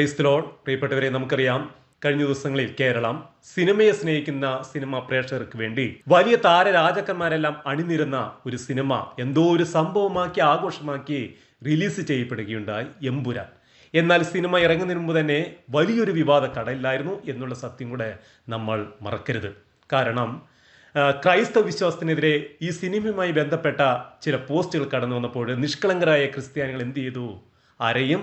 Price പ്രിയപ്പെട്ടവരെ നമുക്കറിയാം കഴിഞ്ഞ ദിവസങ്ങളിൽ കേരളം സിനിമയെ സ്നേഹിക്കുന്ന സിനിമ പ്രേക്ഷകർക്ക് വേണ്ടി വലിയ താരരാജാക്കന്മാരെല്ലാം അണിനിരുന്ന ഒരു സിനിമ എന്തോ ഒരു സംഭവമാക്കി ആഘോഷമാക്കി റിലീസ് ചെയ്യപ്പെടുകയുണ്ടായി എമ്പുരാൻ. എന്നാൽ സിനിമ ഇറങ്ങുന്നതിന് മുമ്പ് തന്നെ വലിയൊരു വിവാദ കടലിലായിരുന്നു എന്നുള്ള സത്യം കൂടെ നമ്മൾ മറക്കരുത്. കാരണം ക്രൈസ്തവ വിശ്വാസത്തിനെതിരെ ഈ സിനിമയുമായി ബന്ധപ്പെട്ട ചില പോസ്റ്റുകൾ കടന്നു വന്നപ്പോൾ നിഷ്കളങ്കരായ ക്രിസ്ത്യാനികൾ എന്ത് ചെയ്തു? ആരെയും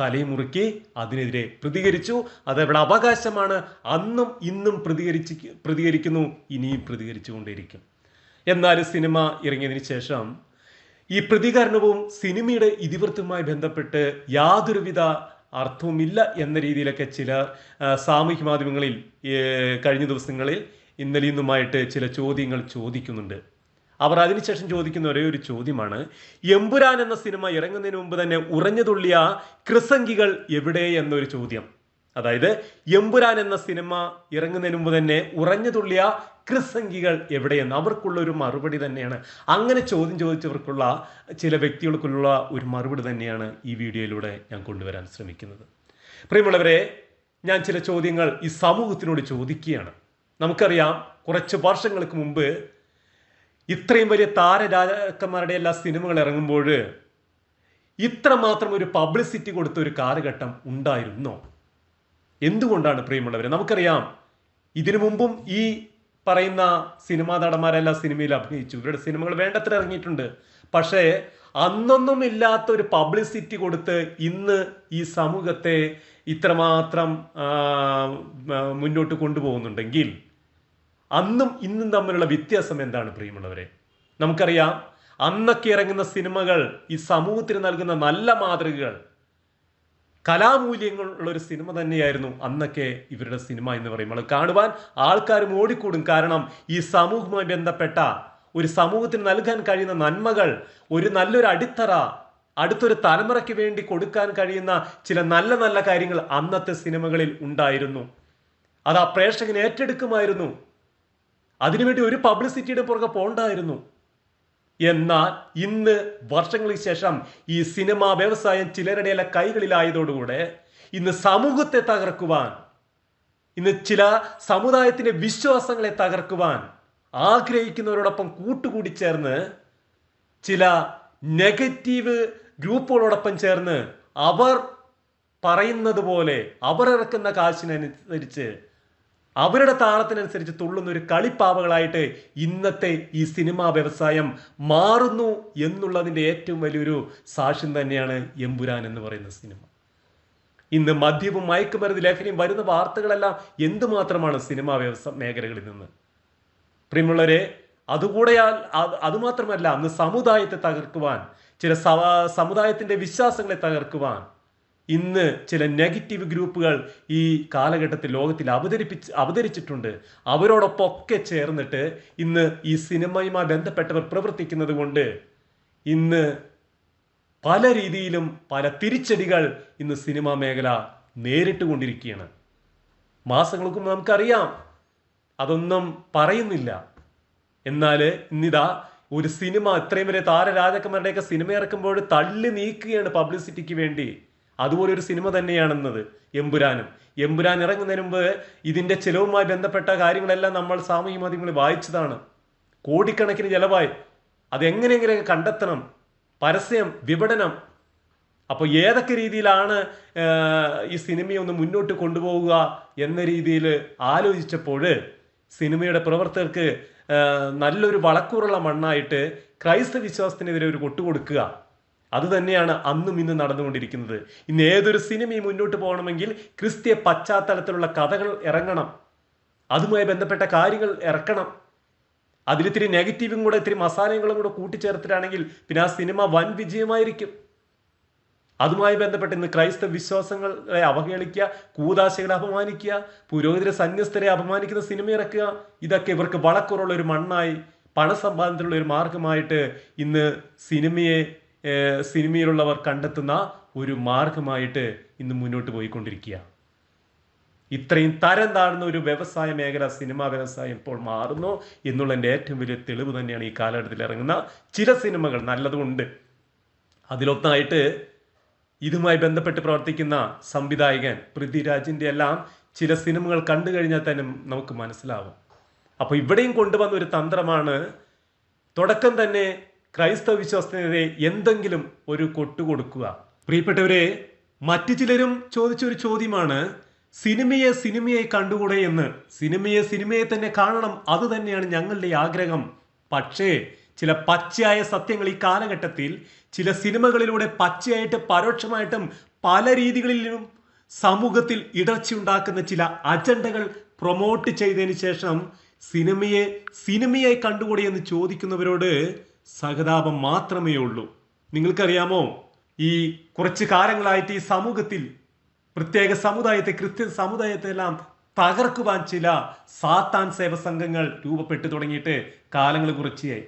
തലയും മുറുക്കി അതിനെതിരെ പ്രതികരിച്ചു. അതവിടെ അവകാശമാണ്. അന്നും ഇന്നും പ്രതികരിച്ച് പ്രതികരിക്കുന്നു. ഇനിയും പ്രതികരിച്ചുകൊണ്ടിരിക്കും എന്നാൽ സിനിമ ഇറങ്ങിയതിന് ശേഷം ഈ പ്രതികരണവും സിനിമയുടെ ഇതിവൃത്തവുമായി ബന്ധപ്പെട്ട് യാതൊരുവിധ അർത്ഥവുമില്ല എന്ന രീതിയിലൊക്കെ ചില സാമൂഹ്യ മാധ്യമങ്ങളിൽ കഴിഞ്ഞ ദിവസങ്ങളിൽ ഇന്നലെ ഇന്നുമായിട്ട് ചില ചോദ്യങ്ങൾ ചോദിക്കുന്നുണ്ട്. അവർ അതിനുശേഷം ചോദിക്കുന്ന ഒരേ ഒരു ചോദ്യമാണ് എമ്പുരാൻ എന്ന സിനിമ ഇറങ്ങുന്നതിന് മുമ്പ് തന്നെ ഉറഞ്ഞുതുള്ളിയ ക്രിസംഗികൾ എവിടെ? എന്നൊരു ചോദ്യം. അതായത് എമ്പുരാൻ എന്ന സിനിമ ഇറങ്ങുന്നതിന് മുമ്പ് തന്നെ ഉറഞ്ഞുതുള്ളിയ കൃസംഗികൾ എവിടെയെന്ന് അവർക്കുള്ള ഒരു മറുപടി തന്നെയാണ്. അങ്ങനെ ചോദ്യം ചോദിച്ചവർക്കുള്ള ചില വ്യക്തികൾക്കുള്ള ഒരു മറുപടി തന്നെയാണ് ഈ വീഡിയോയിലൂടെ ഞാൻ കൊണ്ടുവരാൻ ശ്രമിക്കുന്നത്. പ്രിയമുള്ളവരെ ഞാൻ ചില ചോദ്യങ്ങൾ ഈ സമൂഹത്തിനോട് ചോദിക്കുകയാണ്. നമുക്കറിയാം കുറച്ച് വർഷങ്ങൾക്ക് മുമ്പ് ഇത്രയും വലിയ താരരാജാക്കന്മാരുടെ എല്ലാ സിനിമകൾ ഇറങ്ങുമ്പോൾ ഇത്രമാത്രം ഒരു പബ്ലിസിറ്റി കൊടുത്ത ഒരു കാലഘട്ടം ഉണ്ടായിരുന്നോ? എന്തുകൊണ്ടാണ് പ്രിയമുള്ളവരെ? നമുക്കറിയാം ഇതിനു മുമ്പും ഈ പറയുന്ന സിനിമാ നടന്മാരെല്ലാം സിനിമയിൽ അഭിനയിച്ചു. ഇവരുടെ സിനിമകൾ വേണ്ടത്ര ഇറങ്ങിയിട്ടുണ്ട്. പക്ഷേ അന്നൊന്നും ഇല്ലാത്ത ഒരു പബ്ലിസിറ്റി കൊടുത്ത് ഇന്ന് ഈ സമൂഹത്തെ ഇത്രമാത്രം മുന്നോട്ട് കൊണ്ടുപോകുന്നുണ്ടെങ്കിൽ അന്നും ഇന്നും തമ്മിലുള്ള വ്യത്യാസം എന്താണ് പ്രിയമുള്ളവരെ? നമുക്കറിയാം അന്നൊക്കെ ഇറങ്ങുന്ന സിനിമകൾ ഈ സമൂഹത്തിന് നൽകുന്ന നല്ല മാതൃകകൾ കലാമൂല്യങ്ങളുള്ള ഒരു സിനിമ തന്നെയായിരുന്നു അന്നൊക്കെ ഇവരുടെ സിനിമ എന്ന് പറയുമ്പോൾ. കാണുവാൻ ആൾക്കാർ ഓടിക്കൂടും. കാരണം ഈ സമൂഹവുമായി ബന്ധപ്പെട്ട ഒരു സമൂഹത്തിന് നൽകാൻ കഴിയുന്ന നന്മകൾ ഒരു നല്ലൊരു അടിത്തറ അടുത്തൊരു തലമുറയ്ക്ക് വേണ്ടി കൊടുക്കാൻ കഴിയുന്ന ചില നല്ല നല്ല കാര്യങ്ങൾ അന്നത്തെ സിനിമകളിൽ ഉണ്ടായിരുന്നു. അത് ആ പ്രേക്ഷകൻ ഏറ്റെടുക്കുമായിരുന്നു. അതിനുവേണ്ടി ഒരു പബ്ലിസിറ്റിയുടെ പുറകെ പോണ്ടായിരുന്നു. എന്നാൽ ഇന്ന് വർഷങ്ങൾക്ക് ശേഷം ഈ സിനിമാ വ്യവസായം ചിലരുടെ എല്ലാ കൈകളിലായതോടുകൂടെ ഇന്ന് സമൂഹത്തെ തകർക്കുവാൻ ഇന്ന് ചില സമുദായത്തിന്റെ വിശ്വാസങ്ങളെ തകർക്കുവാൻ ആഗ്രഹിക്കുന്നവരോടൊപ്പം കൂട്ടുകൂടി ചേർന്ന് ചില നെഗറ്റീവ് ഗ്രൂപ്പുകളോടൊപ്പം ചേർന്ന് അവർ പറയുന്നത് പോലെ അവർ ഇറക്കുന്ന കാശിനനുസരിച്ച് അവരുടെ താളത്തിനനുസരിച്ച് തുള്ളുന്ന ഒരു കളിപ്പാവകളായിട്ട് ഇന്നത്തെ ഈ സിനിമാ വ്യവസായം മാറുന്നു എന്നുള്ളതിന്റെ ഏറ്റവും വലിയൊരു സാക്ഷ്യം തന്നെയാണ് എമ്പുരാൻ എന്ന് പറയുന്ന സിനിമ. ഇന്ന് മദ്യവും മയക്കുമരുന്ന് ലഹരിയും വരുന്ന വാർത്തകളെല്ലാം എന്തുമാത്രമാണ് സിനിമാ വ്യവസായ മേഖലകളിൽ നിന്ന്? പ്രിയമുള്ളവരെ അതുകൂടെയാൽ അത് അതുമാത്രമല്ല അന്ന് സമുദായത്തെ തകർക്കുവാൻ ചില സമുദായത്തിന്റെ വിശ്വാസങ്ങളെ തകർക്കുവാൻ ഇന്ന് ചില നെഗറ്റീവ് ഗ്രൂപ്പുകൾ ഈ കാലഘട്ടത്തിൽ ലോകത്തിൽ അവതരിപ്പിച്ച് അവതരിച്ചിട്ടുണ്ട്. അവരോടൊപ്പം ഒക്കെ ചേർന്നിട്ട് ഇന്ന് ഈ സിനിമയുമായി ബന്ധപ്പെട്ടവർ പ്രവർത്തിക്കുന്നത് കൊണ്ട് ഇന്ന് പല രീതിയിലും പല തിരിച്ചടികൾ ഇന്ന് സിനിമാ മേഖല നേരിട്ട് കൊണ്ടിരിക്കുകയാണ്. മാസങ്ങൾക്ക് നമുക്കറിയാം. അതൊന്നും പറയുന്നില്ല. എന്നാൽ ഇന്നിതാ ഒരു സിനിമ ഇത്രയും വരെ താരരാജക്കന്മാരുടെയൊക്കെ സിനിമ ഇറക്കുമ്പോൾ തള്ളി നീക്കുകയാണ് പബ്ലിസിറ്റിക്ക് വേണ്ടി. അതുപോലെ ഒരു സിനിമ തന്നെയാണെന്നത് എമ്പുരാനും. എമ്പുരാൻ ഇറങ്ങുന്നതിന് മുമ്പ് ഇതിന്റെ ചിലവുമായി ബന്ധപ്പെട്ട കാര്യങ്ങളെല്ലാം നമ്മൾ സാമൂഹ്യ മാധ്യമങ്ങളിൽ വായിച്ചതാണ്. കോടിക്കണക്കിന് ചെലവായി. അതെങ്ങനെയെങ്കിലും കണ്ടെത്തണം. പരസ്യം വിപണനം. അപ്പോൾ ഏതൊക്കെ രീതിയിലാണ് ഈ സിനിമയെ ഒന്ന് മുന്നോട്ട് കൊണ്ടുപോവുക എന്ന രീതിയിൽ ആലോചിച്ചപ്പോൾ സിനിമയുടെ പ്രവർത്തകർക്ക് നല്ലൊരു വളക്കൂറുള്ള മണ്ണായിട്ട് ക്രൈസ്തവ വിശ്വാസത്തിനെതിരെ ഒരു കൊട്ടുകൊടുക്കുക. അത് തന്നെയാണ് അന്നും ഇന്നും നടന്നുകൊണ്ടിരിക്കുന്നത്. ഇന്ന് ഏതൊരു സിനിമയും മുന്നോട്ട് പോകണമെങ്കിൽ ക്രിസ്ത്യ പശ്ചാത്തലത്തിലുള്ള കഥകൾ ഇറങ്ങണം. അതുമായി ബന്ധപ്പെട്ട കാര്യങ്ങൾ ഇറക്കണം. അതിലിത്തിരി നെഗറ്റീവും കൂടെ ഇത്തിരി മസാലകളും കൂടെ കൂട്ടിച്ചേർത്തിട്ടാണെങ്കിൽ പിന്നെ ആ സിനിമ വൻ വിജയമായിരിക്കും. അതുമായി ബന്ധപ്പെട്ട് ഇന്ന് ക്രൈസ്തവ വിശ്വാസങ്ങളെ അവഹേളിക്കുക കൂതാശകളെ അപമാനിക്കുക പുരോഹിതര സന്യസ്തരെ അപമാനിക്കുന്ന സിനിമ ഇറക്കുക ഇതൊക്കെ ഇവർക്ക് വളക്കുറവുള്ള ഒരു മണ്ണായി പണസമ്പാദനത്തിലുള്ള ഒരു മാർഗമായിട്ട് ഇന്ന് സിനിമയെ സിനിമയിലുള്ളവർ കണ്ടെത്തുന്ന ഒരു മാർഗമായിട്ട് ഇന്ന് മുന്നോട്ട് പോയിക്കൊണ്ടിരിക്കുക. ഇത്രയും തരം താഴ്ന്ന ഒരു വ്യവസായ മേഖല സിനിമാ വ്യവസായം ഇപ്പോൾ മാറുന്നു എന്നുള്ളതിന്റെ ഏറ്റവും വലിയ തെളിവ് തന്നെയാണ് ഈ കാലഘട്ടത്തിൽ ഇറങ്ങുന്ന ചില സിനിമകൾ. നല്ലതുമുണ്ട്. അതിലൊന്നായിട്ട് ഇതുമായി ബന്ധപ്പെട്ട് പ്രവർത്തിക്കുന്ന സംവിധായകൻ പൃഥ്വിരാജിന്റെ എല്ലാം ചില സിനിമകൾ കണ്ടു കഴിഞ്ഞാൽ തന്നെ നമുക്ക് മനസ്സിലാവും. അപ്പോൾ ഇവിടെയും കൊണ്ടുവന്ന ഒരു തന്ത്രമാണ് തുടക്കം തന്നെ ക്രൈസ്തവ വിശ്വാസത്തിനെതിരെ എന്തെങ്കിലും ഒരു കൊട്ടു കൊടുക്കുക. പ്രിയപ്പെട്ടവരെ മറ്റു ചിലരും ചോദിച്ചൊരു ചോദ്യമാണ് സിനിമയെ സിനിമയെ കണ്ടുകൂടെ എന്ന്. സിനിമയെ സിനിമയെ തന്നെ കാണണം അത് തന്നെയാണ് ഞങ്ങളുടെ ആഗ്രഹം. പക്ഷേ ചില പച്ചയായ സത്യങ്ങൾ ഈ കാലഘട്ടത്തിൽ ചില സിനിമകളിലൂടെ പച്ചയായിട്ട് പരോക്ഷമായിട്ടും പല രീതികളിലും സമൂഹത്തിൽ ഇടർച്ചയുണ്ടാക്കുന്ന ചില അജണ്ടകൾ പ്രൊമോട്ട് ചെയ്തതിന് ശേഷം സിനിമയെ സിനിമയായി കണ്ടുകൂടെ എന്ന് ചോദിക്കുന്നവരോട് സഹതാപം മാത്രമേ ഉള്ളൂ. നിങ്ങൾക്കറിയാമോ? ഈ കുറച്ച് കാലങ്ങളായിട്ട് ഈ സമൂഹത്തിൽ പ്രത്യേക സമുദായത്തെ ക്രിസ്ത്യൻ സമുദായത്തെ എല്ലാം തകർക്കുവാൻ ചില സാത്താൻ സേവ സംഘങ്ങൾ രൂപപ്പെട്ടു തുടങ്ങിയിട്ട് കാലങ്ങൾ കുറച്ചായി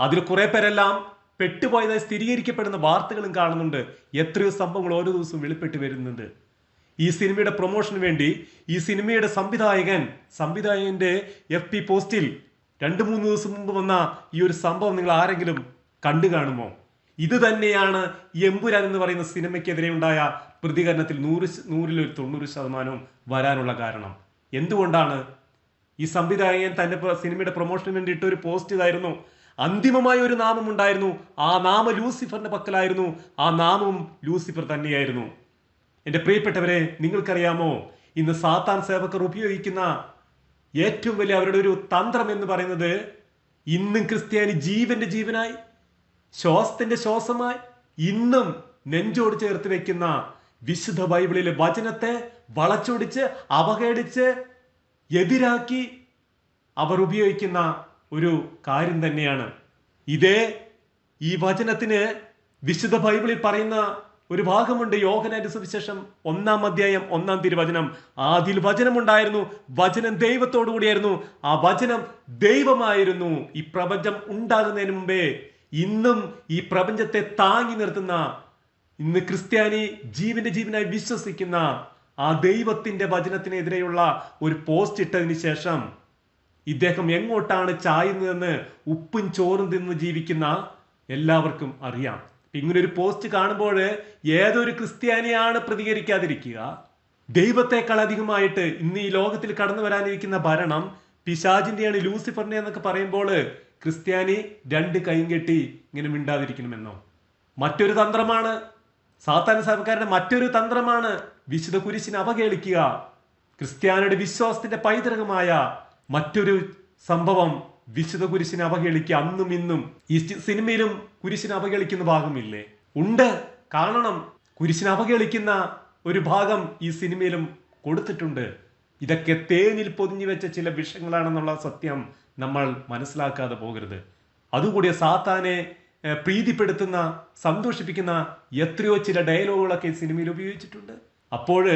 അതിൽ കുറെ പേരെല്ലാം പെട്ടുപോയതായി സ്ഥിരീകരിക്കപ്പെടുന്ന വാർത്തകളും കാണുന്നുണ്ട്. എത്രയോ സംഭവങ്ങൾ ഓരോ ദിവസവും വെളിപ്പെട്ട് വരുന്നുണ്ട്. ഈ സിനിമയുടെ പ്രൊമോഷന് വേണ്ടി ഈ സിനിമയുടെ സംവിധായകൻ സംവിധായകന്റെ എഫ് പി പോസ്റ്റിൽ രണ്ട് മൂന്ന് ദിവസം മുമ്പ് വന്ന ഈ ഒരു സംഭവം നിങ്ങൾ ആരെങ്കിലും കണ്ടു കാണുമോ? ഇത് തന്നെയാണ് എമ്പുരാൻ എന്ന് പറയുന്ന സിനിമയ്ക്കെതിരെ ഉണ്ടായ പ്രതികരണത്തിൽ നൂറ് നൂറിലൊരു തൊണ്ണൂറ് ശതമാനവും വരാനുള്ള കാരണം. എന്തുകൊണ്ടാണ്? ഈ സംവിധായകൻ തന്റെ സിനിമയുടെ പ്രൊമോഷന് വേണ്ടി ഇട്ട ഒരു പോസ്റ്റ് ഇതായിരുന്നു. അന്തിമമായ ഒരു നാമം ഉണ്ടായിരുന്നു. ആ നാമം ലൂസിഫറിന്റെ പക്കലായിരുന്നു. ആ നാമം ലൂസിഫർ തന്നെയായിരുന്നു. എന്റെ പ്രിയപ്പെട്ടവരെ നിങ്ങൾക്കറിയാമോ? ഇന്ന് സാത്താൻ സേവകർ ഉപയോഗിക്കുന്ന ഏറ്റവും വലിയ അവരുടെ ഒരു തന്ത്രം എന്ന് പറയുന്നത് ഇന്നും ക്രിസ്ത്യാനി ജീവന്റെ ജീവനായി ശ്വാസത്തിന്റെ ശ്വാസമായി ഇന്നും നെഞ്ചോട് ചേർത്ത് വെക്കുന്ന വിശുദ്ധ ബൈബിളിലെ വചനത്തെ വളച്ചൊടിച്ച് അവഹേളിച്ച് എതിരാക്കി അവർ ഉപയോഗിക്കുന്ന ഒരു കാര്യം തന്നെയാണ്. ഇതേ ഈ വചനത്തിന് വിശുദ്ധ ബൈബിളിൽ പറയുന്ന ഒരു ഭാഗമുണ്ട് യോഹനാന്റെ സുവിശേഷം ഒന്നാം അധ്യായം ഒന്നാം തിരുവചനം. ആദിൽ വചനമുണ്ടായിരുന്നു വചനം ദൈവത്തോടു കൂടിയായിരുന്നു. ആ വചനം ദൈവമായിരുന്നു. ഈ പ്രപഞ്ചം ഉണ്ടാകുന്നതിന് മുമ്പേ ഇന്നും ഈ പ്രപഞ്ചത്തെ താങ്ങി നിർത്തുന്ന ഇന്ന് ക്രിസ്ത്യാനി ജീവന്റെ ജീവനായി വിശ്വസിക്കുന്ന ആ ദൈവത്തിന്റെ വചനത്തിനെതിരെയുള്ള ഒരു പോസ്റ്റ് ഇട്ടതിന് ശേഷം ഇദ്ദേഹം എങ്ങോട്ടാണ് ചായുന്നതെന്ന് ഉപ്പും ചോറും തിന്ന് ജീവിക്കുന്ന എല്ലാവർക്കും അറിയാം. ഇങ്ങനെ ഒരു പോസ്റ്റ് കാണുമ്പോൾ ഏതൊരു ക്രിസ്ത്യാനിയാണ് പ്രതികരിക്കാതിരിക്കുക? ദൈവത്തെക്കാൾ അധികമായിട്ട് ഇന്ന് ഈ ലോകത്തിൽ കടന്നു വരാനിരിക്കുന്ന ഭരണം പിശാജിന്റെയാണ് ലൂസിഫറിന്റെ എന്നൊക്കെ പറയുമ്പോൾ ക്രിസ്ത്യാനി രണ്ട് കൈയും കെട്ടി ഇങ്ങനെ മിണ്ടാതിരിക്കണമെന്നോ? മറ്റൊരു തന്ത്രമാണ് സാത്താൻ സർക്കാരിന്റെ മറ്റൊരു തന്ത്രമാണ് വിശുദ്ധ കുരിശിനെ അവഹേളിക്കുക. ക്രിസ്ത്യാനിയുടെ വിശ്വാസത്തിന്റെ പൈതൃകമായ മറ്റൊരു സംഭവം വിശുദ്ധ കുരിശിനെ അവഹേളിക്കുക അന്നും ഇന്നും. ഈ സിനിമയിലും കുരിശിനെ അവഹേളിക്കുന്ന ഭാഗമില്ലേ? ഉണ്ട്. കാണണം കുരിശിനെ അവഹേളിക്കുന്ന ഒരു ഭാഗം ഈ സിനിമയിലും കൊടുത്തിട്ടുണ്ട്. ഇതൊക്കെ തേനിൽ പൊതിഞ്ഞു വെച്ച ചില വിഷയങ്ങളാണെന്നുള്ള സത്യം നമ്മൾ മനസ്സിലാക്കാതെ പോകരുത്. അതുകൂടി സാത്താനെ പ്രീതിപ്പെടുത്തുന്ന സന്തോഷിപ്പിക്കുന്ന എത്രയോ ചില ഡയലോഗുകളൊക്കെ സിനിമയിൽ ഉപയോഗിച്ചിട്ടുണ്ട്. അപ്പോൾ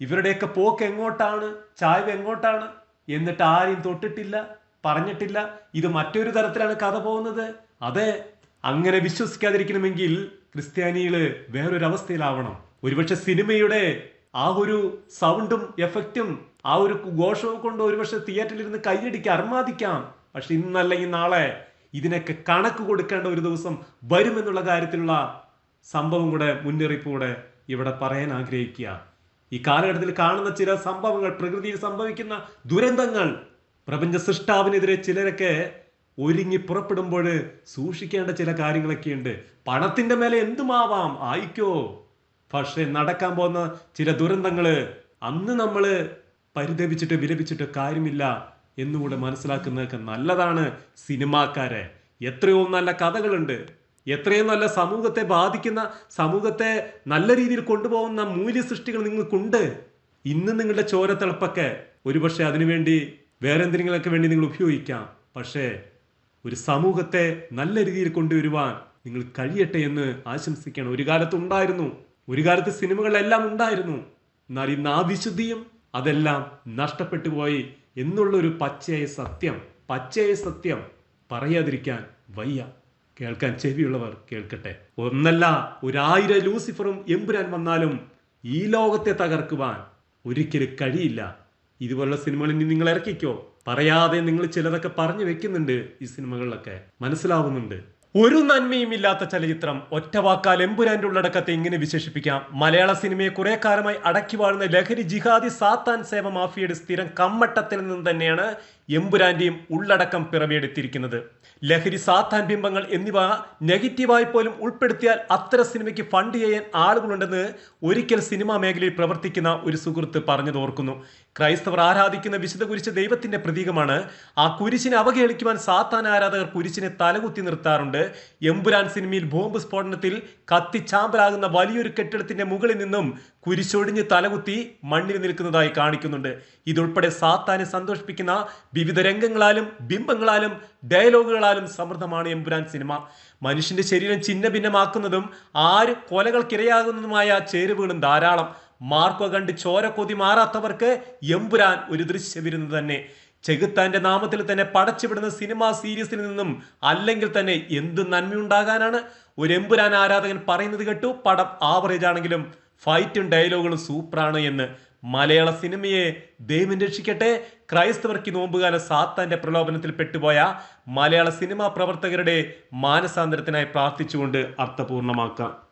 ഇവരുടെയൊക്കെ പോക്ക് എങ്ങോട്ടാണ്? ചായ്വ് എങ്ങോട്ടാണ്? എന്നിട്ട് ആരെയും തൊട്ടിട്ടില്ല. പറഞ്ഞിട്ടില്ല. ഇത് മറ്റൊരു തരത്തിലാണ് കഥ പോകുന്നത്. അതെ അങ്ങനെ വിശ്വസിക്കാതിരിക്കണമെങ്കിൽ ക്രിസ്ത്യാനികൾ വേറൊരവസ്ഥയിലാവണം. ഒരുപക്ഷെ സിനിമയുടെ ആ ഒരു സൗണ്ടും എഫക്റ്റും ആ ഒരു ഘോഷവും കൊണ്ട് ഒരുപക്ഷെ തിയേറ്ററിൽ ഇരുന്ന് കൈയടിക്കാം അർമാദിക്കാം. പക്ഷെ ഇന്നല്ലെങ്കിൽ നാളെ ഇതിനൊക്കെ കണക്ക് കൊടുക്കേണ്ട ഒരു ദിവസം വരുമെന്നുള്ള കാര്യത്തിലുള്ള സംഭവം കൂടെ മുന്നറിയിപ്പ് കൂടെ ഇവിടെ പറയാൻ ആഗ്രഹിക്കുക. ഈ കാലഘട്ടത്തിൽ കാണുന്ന ചില സംഭവങ്ങൾ പ്രകൃതിയിൽ സംഭവിക്കുന്ന ദുരന്തങ്ങൾ പ്രപഞ്ച സൃഷ്ടാവിനെതിരെ ചിലരൊക്കെ ഒരുങ്ങി പുറപ്പെടുമ്പോൾ സൂക്ഷിക്കേണ്ട ചില കാര്യങ്ങളൊക്കെയുണ്ട്. പണത്തിന്റെ മേലെ എന്തുമാവാം? ആയിക്കോ. പക്ഷെ നടക്കാൻ പോകുന്ന ചില ദുരന്തങ്ങൾ അന്ന് നമ്മൾ പരിതപിച്ചിട്ട് വിലപിച്ചിട്ട് കാര്യമില്ല എന്നുകൂടെ മനസ്സിലാക്കുന്നതൊക്കെ നല്ലതാണ് സിനിമാക്കാരെ. എത്രയോ നല്ല കഥകളുണ്ട്. എത്രയോ നല്ല സമൂഹത്തെ ബാധിക്കുന്ന സമൂഹത്തെ നല്ല രീതിയിൽ കൊണ്ടുപോകുന്ന മൂല്യ സൃഷ്ടികൾ നിങ്ങൾക്കുണ്ട്. ഇന്ന് നിങ്ങളുടെ ചോരത്തിളപ്പൊക്കെ ഒരുപക്ഷെ അതിനുവേണ്ടി വേറെ എന്തെങ്കിലുമൊക്കെ വേണ്ടി നിങ്ങൾ ഉപയോഗിക്കാം. പക്ഷേ ഒരു സമൂഹത്തെ നല്ല രീതിയിൽ കൊണ്ടുവരുവാൻ നിങ്ങൾ കഴിയട്ടെ എന്ന് ആശംസിക്കണം. ഒരു കാലത്ത് ഉണ്ടായിരുന്നു. ഒരു കാലത്ത് സിനിമകളെല്ലാം ഉണ്ടായിരുന്നു. എന്നാൽ ഇന്ന് ആ വിശുദ്ധിയും അതെല്ലാം നഷ്ടപ്പെട്ടു പോയി എന്നുള്ള ഒരു പച്ചയായ സത്യം പച്ചയായ സത്യം പറയാതിരിക്കാൻ വയ്യ. കേൾക്കാൻ ചെവിയുള്ളവർ കേൾക്കട്ടെ. ഒന്നല്ല ഒരായിരം ലൂസിഫറും എമ്പുരാൻ വന്നാലും ഈ ലോകത്തെ തകർക്കുവാൻ ഒരിക്കലും കഴിയില്ല. ഇതുപോലുള്ള സിനിമകൾ ഇനി നിങ്ങൾ ഇറക്കിക്കോ. പറയാതെ നിങ്ങൾ ചിലതൊക്കെ പറഞ്ഞു വെക്കുന്നുണ്ട് ഈ സിനിമകളിലൊക്കെ. മനസ്സിലാവുന്നുണ്ട്. ഒരു നന്മയും ഇല്ലാത്ത ചലച്ചിത്രം ഒറ്റവാക്കാൽ എമ്പുരാന്റെ ഉള്ളടക്കത്തെ ഇങ്ങനെ വിശേഷിപ്പിക്കാം? മലയാള സിനിമയെ കുറെ കാലമായി അടക്കി വാഴുന്ന ലഹരി ജിഹാദി സാത്താൻ സേവ മാഫിയയുടെ സ്ഥിരം കമ്മട്ടത്തിൽ നിന്ന് തന്നെയാണ് എമ്പുരാന്റെയും ഉള്ളടക്കം പിറവിയെടുത്തിരിക്കുന്നത്. ലഹരി സാത്താൻ ബിംബങ്ങൾ എന്നിവ നെഗറ്റീവായി പോലും ഉൾപ്പെടുത്തിയാൽ അത്തരം സിനിമയ്ക്ക് ഫണ്ട് ചെയ്യാൻ ആളുകളുണ്ടെന്ന് ഒരിക്കൽ സിനിമാ മേഖലയിൽ പ്രവർത്തിക്കുന്ന ഒരു സുഹൃത്ത് പറഞ്ഞു ഓർക്കുന്നു. ക്രൈസ്തവർ ആരാധിക്കുന്ന വിശുദ്ധ കുരിശ് ദൈവത്തിന്റെ പ്രതീകമാണ്. ആ കുരിശിനെ അവഹേളിക്കുവാൻ സാത്താൻ ആരാധകർ കുരിശിനെ തലകുത്തി നിർത്താറുണ്ട്. എമ്പുരാൻ സിനിമയിൽ ബോംബ് സ്ഫോടനത്തിൽ കത്തിച്ചാമ്പലാകുന്ന വലിയൊരു കെട്ടിടത്തിന്റെ മുകളിൽ നിന്നും കുരിശൊടിഞ്ഞ് തലകുത്തി മണ്ണിൽ നിൽക്കുന്നതായി കാണിക്കുന്നുണ്ട്. ഇതുൾപ്പെടെ സാത്താനെ സന്തോഷിപ്പിക്കുന്ന വിവിധ രംഗങ്ങളാലും ബിംബങ്ങളാലും ഡയലോഗുകളാലും സമൃദ്ധമാണ് എമ്പുരാൻ സിനിമ. മനുഷ്യന്റെ ശരീരം ചിഹ്ന ഭിന്നമാക്കുന്നതും ആര് കൊലകൾക്കിരയാകുന്നതുമായ ചേരുവകളും ധാരാളം. മാർക്കോ കണ്ട് ചോര കൊതി മാറാത്തവർക്ക് എമ്പുരാൻ ഒരു ദൃശ്യവിരുന്ന് തന്നെ. ചെകുത്താന്റെ നാമത്തിൽ തന്നെ പടച്ചുവിടുന്ന സിനിമ സീരീസിൽ നിന്നും അല്ലെങ്കിൽ തന്നെ എന്ത് നന്മയുണ്ടാകാനാണ്? ഒരു എമ്പുരാൻ ആരാധകൻ പറയുന്നത് കേട്ടു പടം ആവറേജ് ആണെങ്കിലും ഫൈറ്റും ഡയലോഗുകളും സൂപ്പറാണ് എന്ന്. മലയാള സിനിമയെ ദൈവം രക്ഷിക്കട്ടെ. ക്രൈസ്തവർക്ക് നോമ്പുകാല സാത്താന്റെ പ്രലോഭനത്തിൽ പെട്ടുപോയ മലയാള സിനിമാ പ്രവർത്തകരുടെ മാനസാന്തരത്തിനായി പ്രാർത്ഥിച്ചുകൊണ്ട് അർത്ഥപൂർണമാക്കാം